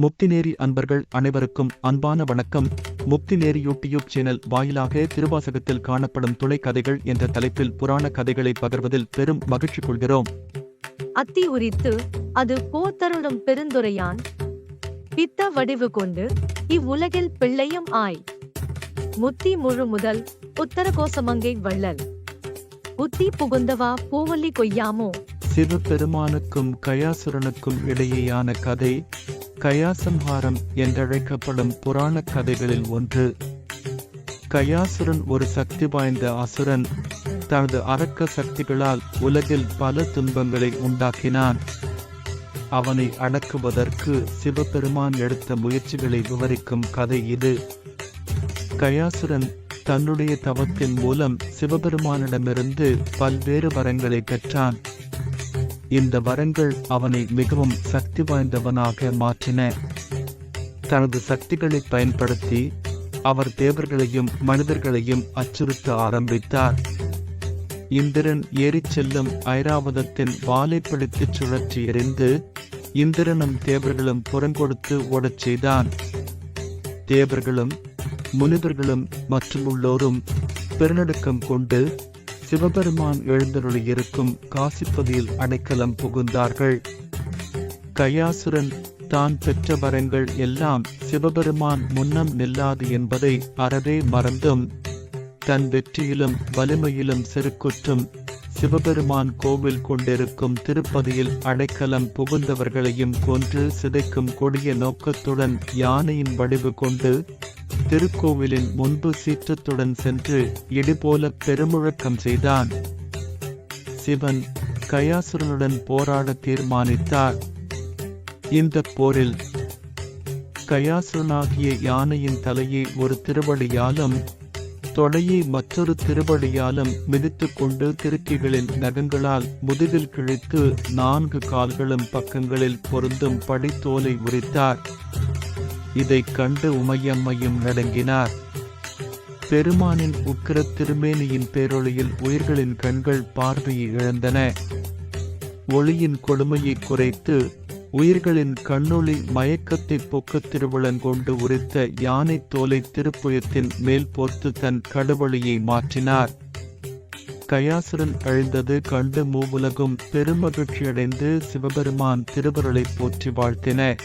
முக்திநேரி அன்பர்கள் அனைவருக்கும் அன்பான வணக்கம். முக்திநேரி யூடியூப் சேனல் வாயிலாக திருவாசகத்தில் காணப்படும் துணை கதைகள் என்ற தலைப்பில் புராண கதைகளை பகிர்வதில் பெரும் மகிழ்ச்சி கொள்கிறோம். அத்தி உரித்து அது போத்தருளும் பெருந்துரையான். பித்த வடிவு கொண்டு இவ்வுலகில் பிள்ளையும் ஆய். முத்தி முழு முதல் உத்தர கோசமங்கை வள்ளல். புத்தி புகுந்தவா பூவல்லி கொய்யாமோ? சிவபெருமானுக்கும் கயாசுரனுக்கும் இடையேயான கதை கயாசம்ஹாரம் என்றழைக்கப்படும் புராண கதைகளில் ஒன்று. கயாசுரன் ஒரு சக்தி வாய்ந்த அசுரன். தனது அரக்க சக்திகளால் உலகில் பல துன்பங்களை உண்டாக்கினான். அவனை அடக்குவதற்கு சிவபெருமான் எடுத்த முயற்சிகளை விவரிக்கும் கதை இது. கயாசுரன் தன்னுடைய தவத்தின் மூலம் சிவபெருமானிடமிருந்து பல்வேறு வரங்களை பெற்றான். இந்த வரங்கள் அவனை மிகவும் சக்தி வாய்ந்தவனாக மாற்றின. தனது சக்திகளை பயன்படுத்தி அவர் தேவர்களையும் மனிதர்களையும் அச்சுறுத்த ஆரம்பித்தார். இந்திரன் ஏறிச் செல்லும் ஐராவதத்தின் வாலை பிடித்துச் சுழற்றி எறிந்து இந்திரனும் தேவர்களும் புறங்கொடுத்து ஓடச் செய்தான். தேவர்களும் முனிவர்களும் மற்றும் உள்ளோரும் பெருநடுக்கம் கொண்டு சிவபெருமான் எழுந்தருளியிருக்கும் காசிப்பதியில் அடைக்கலம் புகுந்தார்கள். கயாசுரன் தான் பெற்ற வரங்கள் எல்லாம் சிவபெருமான் முன்னம் நில்லாது என்பதை அறவே மறந்தும். தன் வெற்றியிலும் வலிமையிலும் செருக்குற்றும் சிவபெருமான் கோவில் கொண்டிருக்கும் திருப்பதியில் அடைக்கலம் புகுந்தவர்களையும் கொன்று சிதைக்கும் கொடிய நோக்கத்துடன் யானையின் வடிவு கொண்டு திருக்கோவிலின் முன்பு சீற்றத்துடன் சென்று இடுபோல பெருமுழக்கம் செய்தான். சிவன் கயாசுரனுடன் போராட தீர்மானித்தார். இந்த போரில் கயாசுரனாகிய யானையின் தலையை ஒரு திருவடியாலும் தொடையை மற்றொரு திருவடியாலும் மிதித்துக் கொண்டு திருக்கிகளின் நகங்களால் முதுகில் கிழித்து நான்கு கால்களும் பக்கங்களில் பொருந்தும் படித்தோலை உரித்தார். இதைக் கண்டு உமையம்மையும் நடுங்கினார். பெருமானின் உக்கிர திருமேனியின் பேரொளியில் உயிர்களின் கண்கள் பார்வையை இழந்தன. ஒளியின் கொடுமையை குறைத்து உயிர்களின் கண்ணொளி மயக்கத்தை போக்க திருவிழன் கொண்டு உரித்த யானை தோலை திருப்புயத்தின் மேல் போர்த்து தன் கடவுளியை மாற்றினார். கயாசுரன் அழிந்தது கண்டு மூவுலகும் பெருமகிழ்ச்சியடைந்து சிவபெருமான் திருவருளை போற்றி வாழ்த்தின.